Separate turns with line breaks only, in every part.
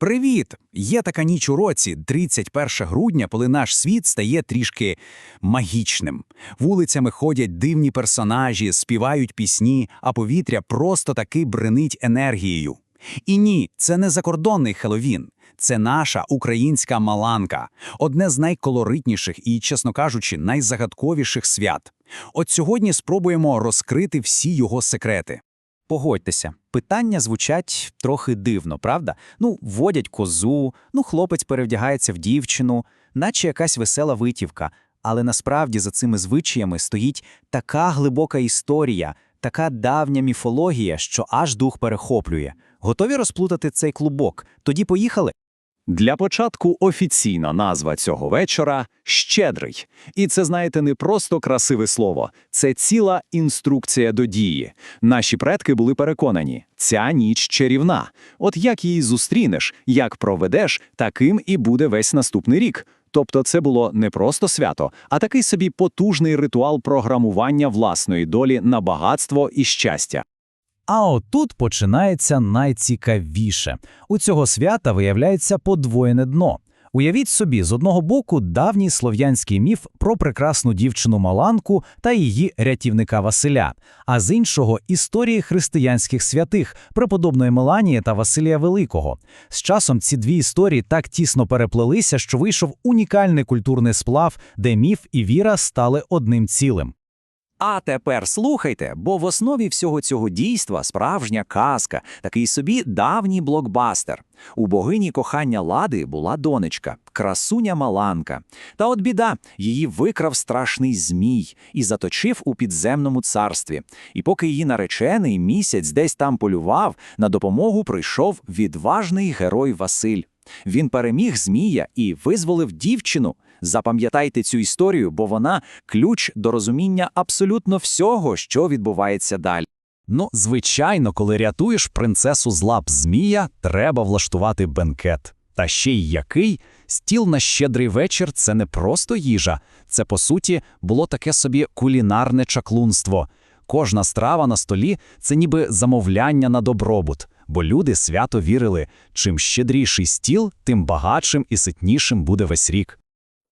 Привіт! Є така ніч у році, 31 грудня, коли наш світ стає трішки магічним. Вулицями ходять дивні персонажі, співають пісні, а повітря просто таки бренить енергією. І ні, це не закордонний Хеловін. Це наша українська маланка, одне з найколоритніших і, чесно кажучи, найзагадковіших свят. От сьогодні спробуємо розкрити всі його секрети.
Погодьтеся, питання звучать трохи дивно, правда? Ну, водять козу, ну, хлопець перевдягається в дівчину, наче якась весела витівка. Але насправді за цими звичаями стоїть така глибока історія, така давня міфологія, що аж дух перехоплює. Готові розплутати цей клубок? Тоді поїхали.
Для початку офіційна назва цього вечора щедрий. І це, знаєте, не просто красиве слово, це ціла інструкція до дії. Наші предки були переконані, ця ніч чарівна. От як її зустрінеш, як проведеш, таким і буде весь наступний рік. Тобто це було не просто свято, а такий собі потужний ритуал програмування власної долі на багатство і щастя.
А отут починається найцікавіше. У цього свята виявляється подвоєне дно. Уявіть собі, з одного боку, давній слов'янський міф про прекрасну дівчину Маланку та її рятівника Василя, а з іншого історії християнських святих, преподобної Меланії та Василія Великого. З часом ці дві історії так тісно переплелися, що вийшов унікальний культурний сплав, де міф і віра стали одним цілим.
А тепер слухайте, бо в основі всього цього дійства справжня казка, такий собі давній блокбастер. У богині кохання лади була донечка, красуня Маланка. Та от біда, її викрав страшний змій і заточив у підземному царстві. І поки її наречений місяць десь там полював, на допомогу прийшов відважний герой Василь. Він переміг змія і визволив дівчину. Запам'ятайте цю історію, бо вона ключ до розуміння абсолютно всього, що відбувається далі.
Ну, звичайно, коли рятуєш принцесу з лап змія, треба влаштувати бенкет. Та ще й який стіл на щедрий вечір це не просто їжа, це по суті було таке собі кулінарне чаклунство. Кожна страва на столі це ніби замовляння на добробут, бо люди свято вірили, чим щедріший стіл, тим багатшим і ситнішим буде весь рік.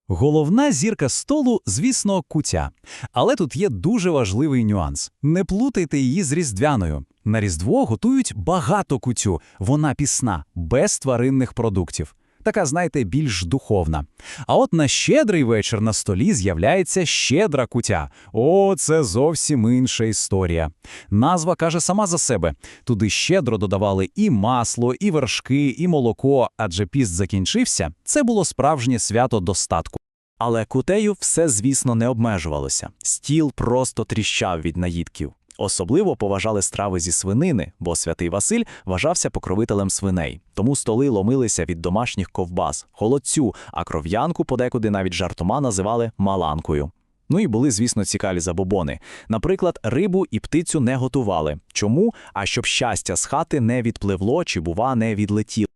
Головна зірка столу, звісно, кутя. Але тут є дуже важливий нюанс. Не плутайте її з різдвяною. На різдво готують багато кутю, вона пісна, без тваринних продуктів. Така, знаєте, більш духовна. А от на щедрий вечір на столі з'являється щедра кутя. О, це зовсім інша історія. Назва каже сама за себе. Туди щедро додавали і масло, і вершки, і молоко, адже піст закінчився. Це було справжнє свято достатку. Але кутею все, звісно, не обмежувалося. Стіл просто тріщав від наїдків. Особливо поважали страви зі свинини, бо святий Василь вважався покровителем свиней. Тому столи ломилися від домашніх ковбас, холодцю, а кров'янку подекуди навіть жартома називали маланкою. Ну і були, звісно, цікаві забобони. Наприклад, рибу і птицю не готували. Чому? А щоб щастя з хати не відпливло чи, бува, не відлетіло.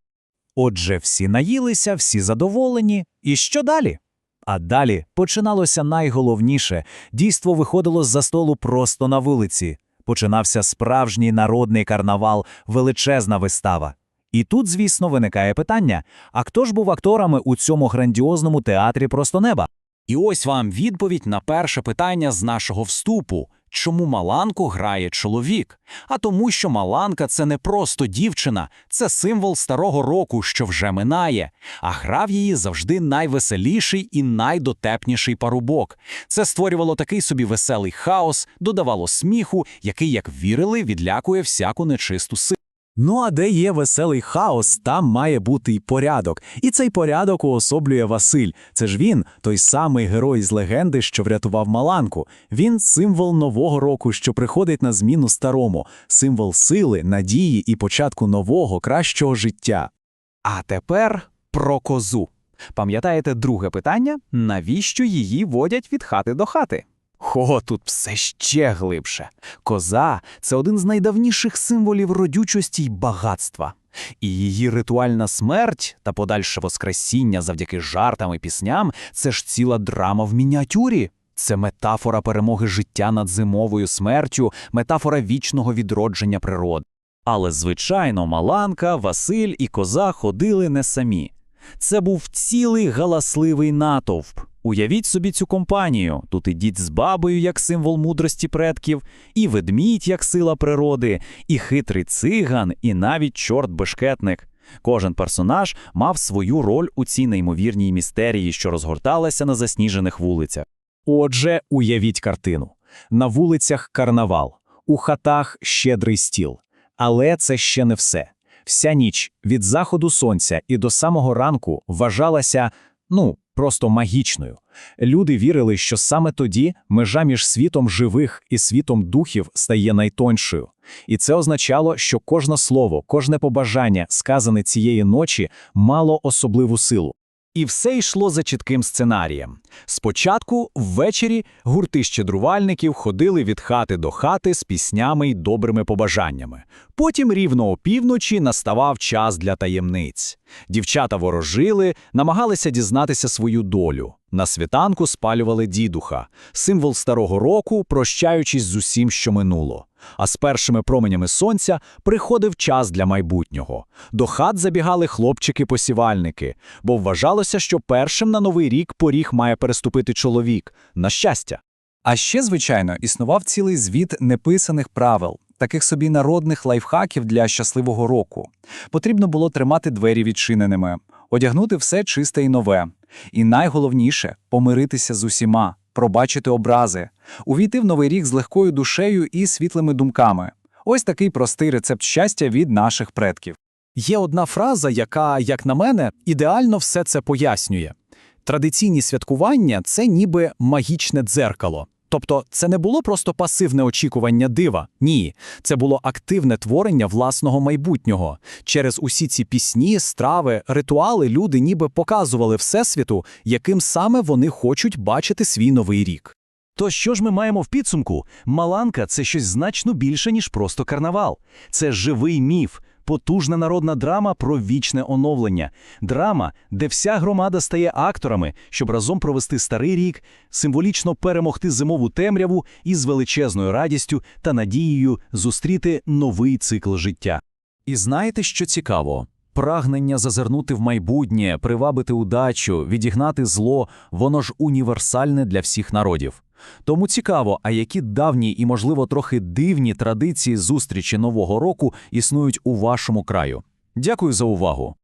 Отже, всі наїлися, всі задоволені. І що далі? А далі починалося найголовніше. Дійство виходило з-за столу просто на вулиці. Починався справжній народний карнавал, величезна вистава. І тут, звісно, виникає питання: а хто ж був акторами у цьому грандіозному театрі просто неба?
І ось вам відповідь на перше питання з нашого вступу. Чому Маланку грає чоловік? А тому, що Маланка це не просто дівчина, це символ старого року, що вже минає. А грав її завжди найвеселіший і найдотепніший парубок. Це створювало такий собі веселий хаос, додавало сміху, який, як вірили, відлякує всяку нечисту силу.
Ну а де є веселий хаос, там має бути й порядок. І цей порядок уособлює Василь. Це ж він, той самий герой з легенди, що врятував Маланку. Він символ нового року, що приходить на зміну старому, символ сили, надії і початку нового, кращого життя.
А тепер про козу. Пам'ятаєте друге питання? Навіщо її водять від хати до хати? Хо, тут все ще глибше. Коза це один з найдавніших символів родючості й багатства. І її ритуальна смерть та подальше воскресіння завдяки жартам і пісням це ж ціла драма в мініатюрі. Це метафора перемоги життя над зимовою смертю, метафора вічного відродження природи. Але, звичайно, Маланка, Василь і Коза ходили не самі. Це був цілий галасливий натовп. Уявіть собі цю компанію. Тут і дід з бабою як символ мудрості предків, і ведмідь як сила природи, і хитрий циган, і навіть чорт-бешкетник. Кожен персонаж мав свою роль у цій неймовірній містерії, що розгорталася на засніжених вулицях.
Отже, уявіть картину. На вулицях карнавал, у хатах щедрий стіл. Але це ще не все. Вся ніч від заходу сонця і до самого ранку вважалася, ну, просто магічною. Люди вірили, що саме тоді межа між світом живих і світом духів стає найтоншою. І це означало, що кожне слово, кожне побажання, сказане цієї ночі, мало особливу силу. І все йшло за чітким сценарієм. Спочатку, ввечері, гурти щедрувальників ходили від хати до хати з піснями й добрими побажаннями. Потім рівно опівночі наставав час для таємниць. Дівчата ворожили, намагалися дізнатися свою долю. На світанку спалювали дідуха, символ старого року, прощаючись з усім, що минуло. А з першими променями сонця приходив час для майбутнього. До хат забігали хлопчики-посівальники, бо вважалося, що першим на новий рік поріг має переступити чоловік. На щастя.
А ще, звичайно, існував цілий звіт неписаних правил, таких собі народних лайфхаків для щасливого року. Потрібно було тримати двері відчиненими, одягнути все чисте і нове. І найголовніше помиритися з усіма, пробачити образи, увійти в новий рік з легкою душею і світлими думками. Ось такий простий рецепт щастя від наших предків.
Є одна фраза, яка, як на мене, ідеально все це пояснює. Традиційні святкування це ніби магічне дзеркало. Тобто це не було просто пасивне очікування дива. Ні, це було активне творення власного майбутнього. Через усі ці пісні, страви, ритуали люди ніби показували Всесвіту, яким саме вони хочуть бачити свій новий рік.
То що ж ми маємо в підсумку? Маланка це щось значно більше, ніж просто карнавал. Це живий міф, потужна народна драма про вічне оновлення. Драма, де вся громада стає акторами, щоб разом провести старий рік, символічно перемогти зимову темряву і з величезною радістю та надією зустріти новий цикл життя.
І знаєте, що цікаво? Прагнення зазирнути в майбутнє, привабити удачу, відігнати зло, воно ж універсальне для всіх народів. Тому цікаво, а які давні і, можливо, трохи дивні традиції зустрічі Нового року існують у вашому краю. Дякую за увагу.